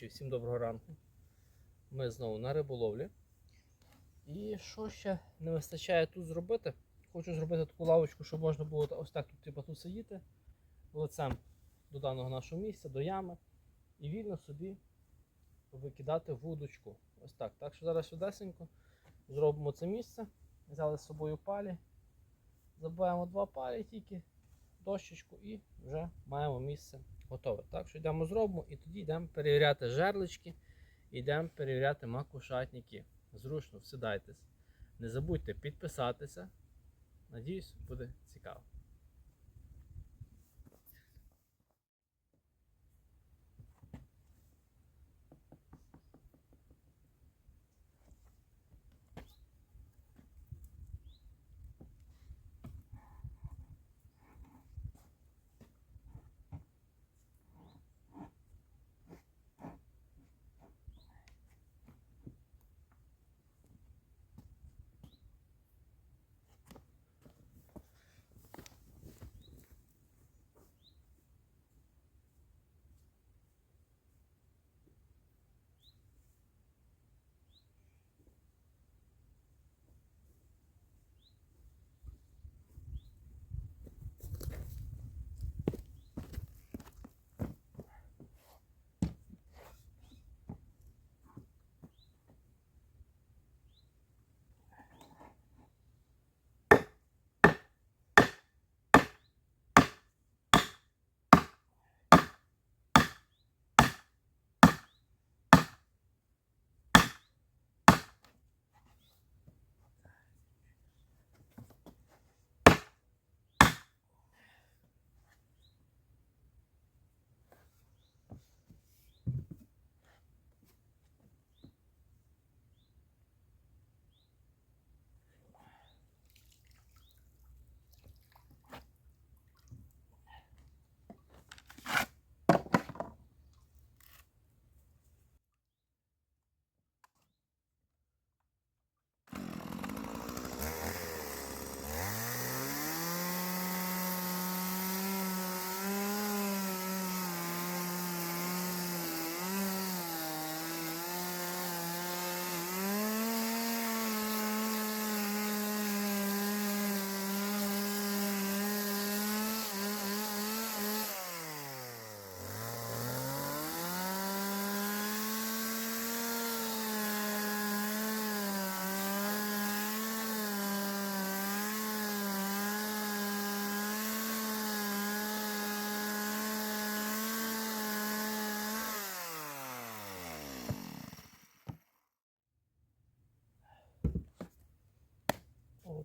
Глядачі, всім доброго ранку. Ми знову на риболовлі. І що ще не вистачає тут зробити? Хочу зробити таку лавочку, щоб можна було ось так тут, типу, тут сидіти лицем до даного нашого місця, до ями, і вільно собі викидати вудочку. Ось так. Так що зараз швидесенько зробимо це місце. Взяли з собою палі. Забуваємо два палі тільки, дощечку і вже маємо місце готове. Так що йдемо зробимо і тоді йдемо перевіряти жерлички, йдемо перевіряти макушатники. Зручно, всідайтесь. Не забудьте підписатися. Надіюсь, буде цікаво.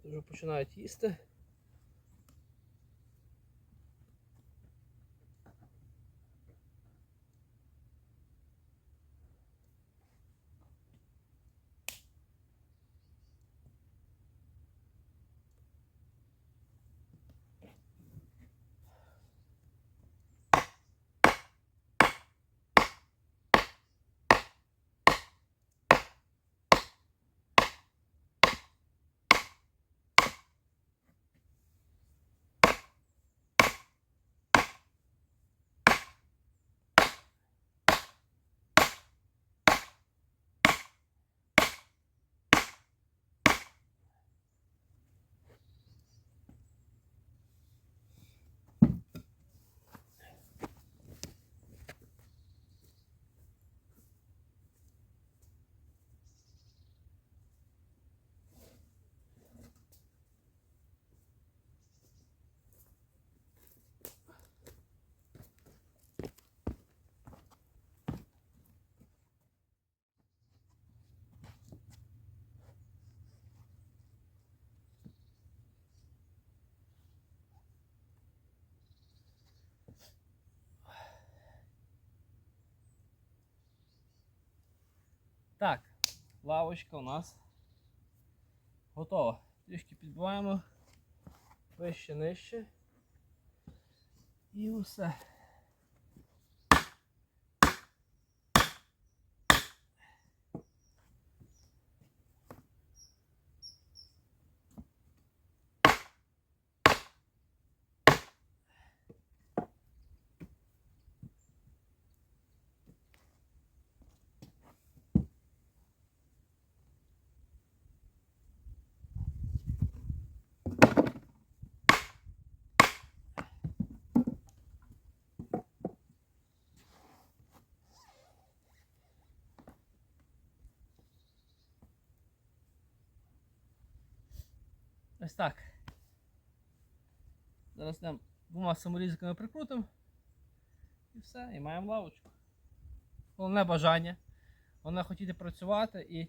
Вже починають їсти. Так, лавочка у нас готова. Трішки підбиваємо вище нижче. І усе. Ось так. Зараз нам двома саморізиками прикрутимо. І все, і маємо лавочку. Головне бажання. Головне хотіти працювати і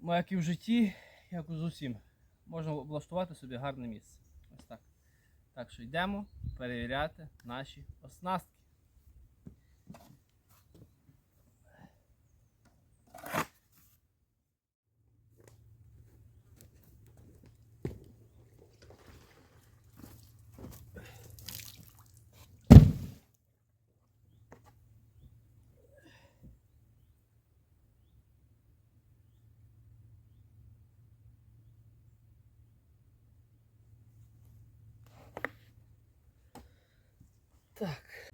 ну, як і в житті, як з усім, можна облаштувати собі гарне місце. Ось так. Так що йдемо перевіряти наші оснастки. Так.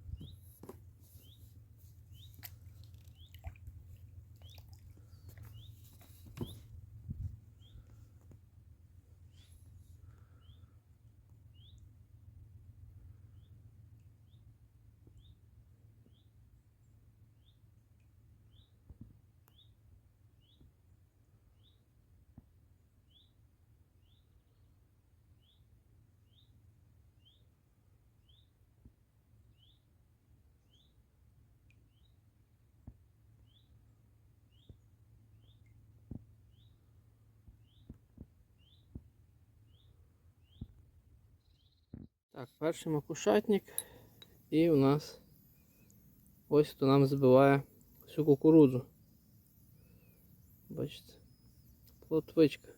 Так, перший макушатник. І у нас ось хто нам збиває всю кукурудзу. Бачите? Плотвичка.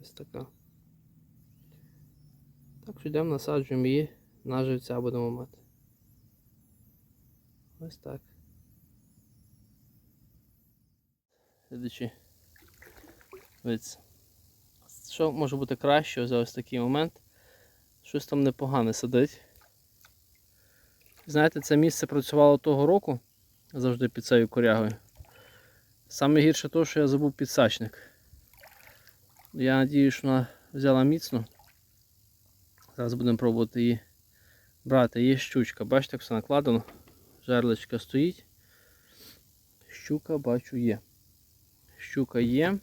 Ось така. Так що йдемо насаджуємо її на живця будемо мати. Ось так. Глядачі. Дивіться. Що може бути краще за ось такий момент? Щось там непогане сидить. Знаєте, це місце працювало того року завжди під цією корягою. Саме гірше то, що я забув підсачник. Я надію, що вона взяла міцно. Зараз будемо пробувати її брати. Є щучка. Бачите, як все накладено. Жерличка стоїть. Щука, бачу, є. Щука є.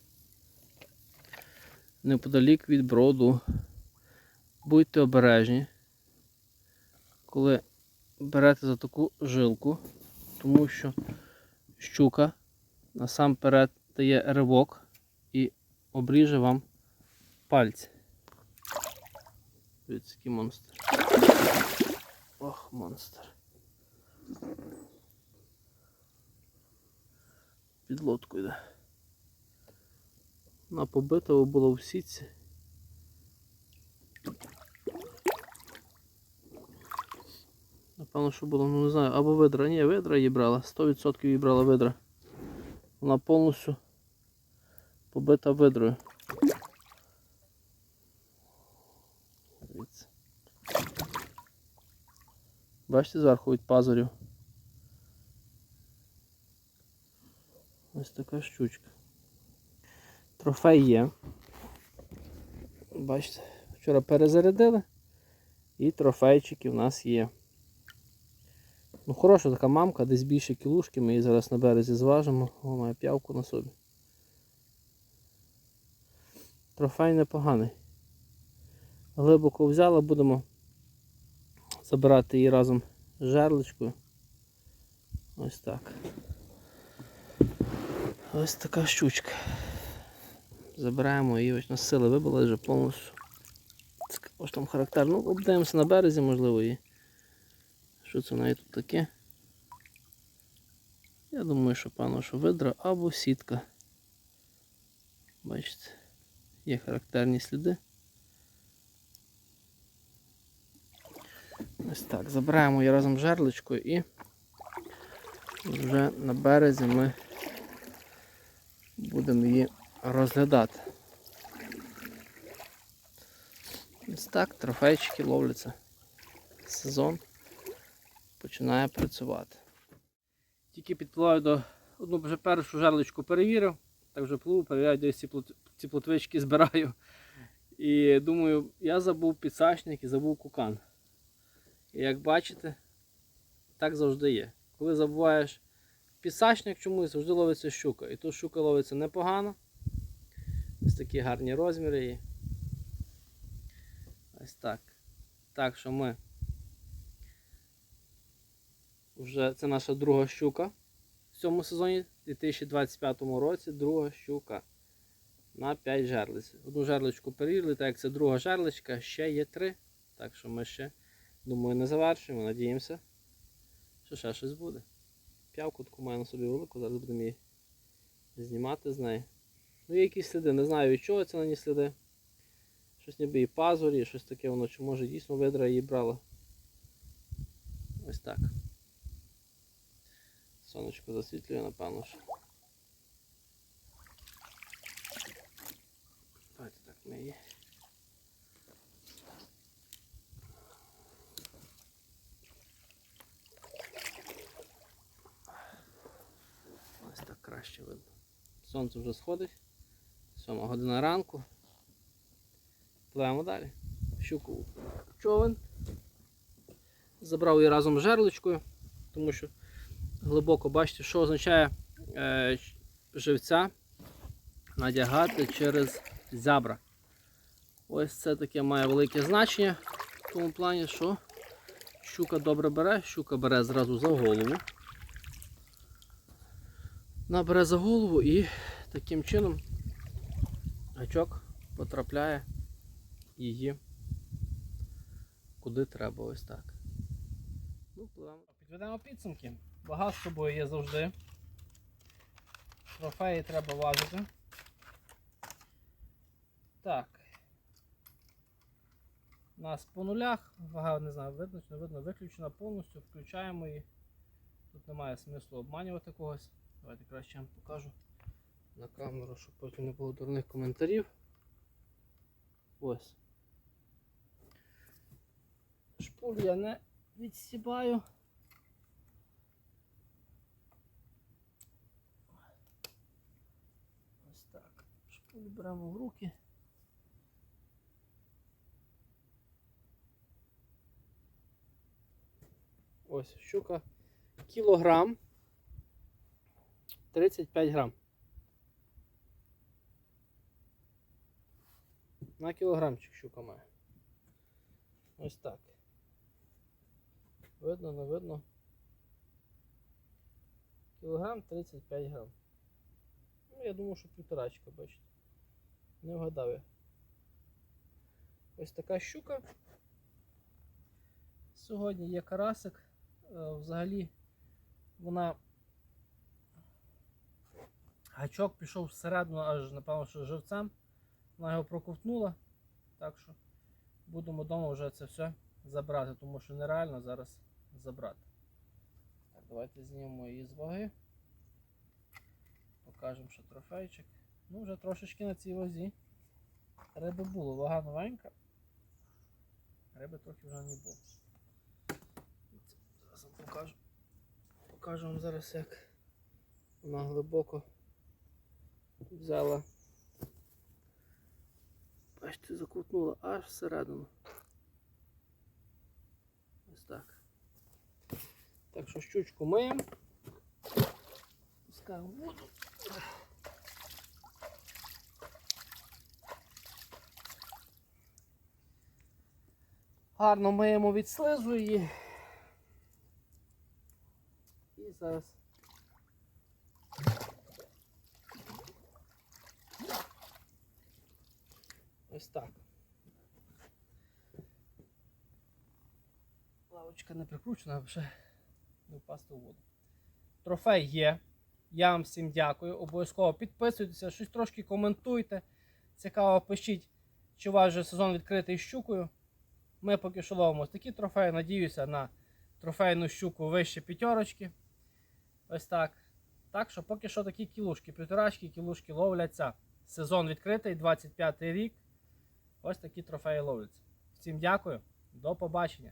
Неподалік від броду. Будьте обережні, коли берете за таку жилку, тому що щука насамперед дає ривок і обріже вам пальці. Дивіться, який монстр. Ох, монстр. Під лодку йде. Вона побита була в сітці. Напевно, що було, ну не знаю, або видра. Ні, видра її брала. 100% її брала видра. Вона повністю побита видрою. Бачите зверху від пазурів. Ось така щучка. Трофей є. Бачите, вчора перезарядили і трофейчики в нас є. Ну, хороша така мамка, десь більше кілушки, ми її зараз на березі зважимо, О, має п'явку на собі. Трофей непоганий. Глибоко взяла, будемо забирати її разом з жерличкою. Ось так. Ось така щучка. Забираємо її ось на сили вибила вже повністю. Ось там характерно. Ну, обдаємося на березі, можливо, і що це неї тут таке? Я думаю, що певно, що видра або сітка. Бачите, є характерні сліди. Ось так, забираємо її разом жерличкою і вже на березі ми будемо її розглядати. Ось так, трофейчики ловляться. Сезон починає працювати. Тільки підпливаю до одну вже першу жерличку перевірив, так вже пливу, перевіряю, десь ці, плот, ці плотвички збираю. І думаю, я забув підсачник і забув кукан. І як бачите, так завжди є. Коли забуваєш підсачник чомусь, завжди ловиться щука. І тут щука ловиться непогано. Ось такі гарні розміри. І... Ось так. Так що ми вже це наша друга щука в цьому сезоні, в 2025 році, друга щука на 5 жерлиць. Одну жерличку перерізали, так як це друга жерличка, ще є 3. Так що ми ще, думаю, не завершуємо, надіємося, що ще щось буде. П'явку таку маю на собі велику, зараз будемо її знімати з неї. Ну, є якісь сліди, не знаю від чого це на ній сліди. Щось ніби і пазурі, щось таке воно, чи може дійсно видра її брала. Ось так. Сонечко засвітлює, напевно. що. Давайте так ми її. Ось так краще видно. Сонце вже сходить. Сьома година ранку. Пливемо далі. Щуку човен. Забрав її разом з жерличкою, тому що глибоко бачите, що означає е, живця надягати через зябра. Ось це таке має велике значення в тому плані, що щука добре бере, щука бере зразу за голову. Вона бере за голову і таким чином гачок потрапляє її куди треба ось так. Ну. Підведемо підсумки. Вага з собою є завжди. Трофеї треба важити. Так. У нас по нулях, вага не знаю, видно не видно, виключена повністю, включаємо її. Тут немає смислу обманювати когось. Давайте краще вам покажу на камеру, щоб потім не було дурних коментарів. Ось. Шпуль я не відсібаю. Ось так. Шпуль беремо в руки. Ось щука. Кілограм. 35 грам. На кілограмчик щука має. Ось так. Видно, не видно. Кілограм 35 грам. Ну, я думаю, що півторачка, бачите. Не вгадав я. Ось така щука. Сьогодні є карасик. Е, Взагалі вона гачок пішов всередину, аж напевно, що живцем. Вона його проковтнула. Так що будемо вдома вже це все забрати, тому що нереально зараз забрати. Так, давайте знімемо її з ваги. Покажемо, що трофейчик. Ну, вже трошечки на цій вазі. Риби було, вага новенька. Риби трохи вже не було. Зараз вам покажу. Покажу вам зараз, як вона глибоко взяла. Бачите, закрутнула аж всередину. Ось так. Так що щучку миємо. Пускаємо воду. Гарно миємо від слизу її. І зараз. Ось так. Лавочка не прикручена, а вже не впасти у воду. Трофей є. Я вам всім дякую. Обов'язково підписуйтеся, щось трошки коментуйте. Цікаво пишіть, чи вже сезон відкритий щукою. Ми поки що ловимо такі трофеї. Надіюся на трофейну щуку вище п'ятерочки. Ось так. Так що поки що такі кілушки, півторачки, кілушки ловляться. Сезон відкритий, 25 рік. Ось такі трофеї ловляться. Всім дякую, до побачення.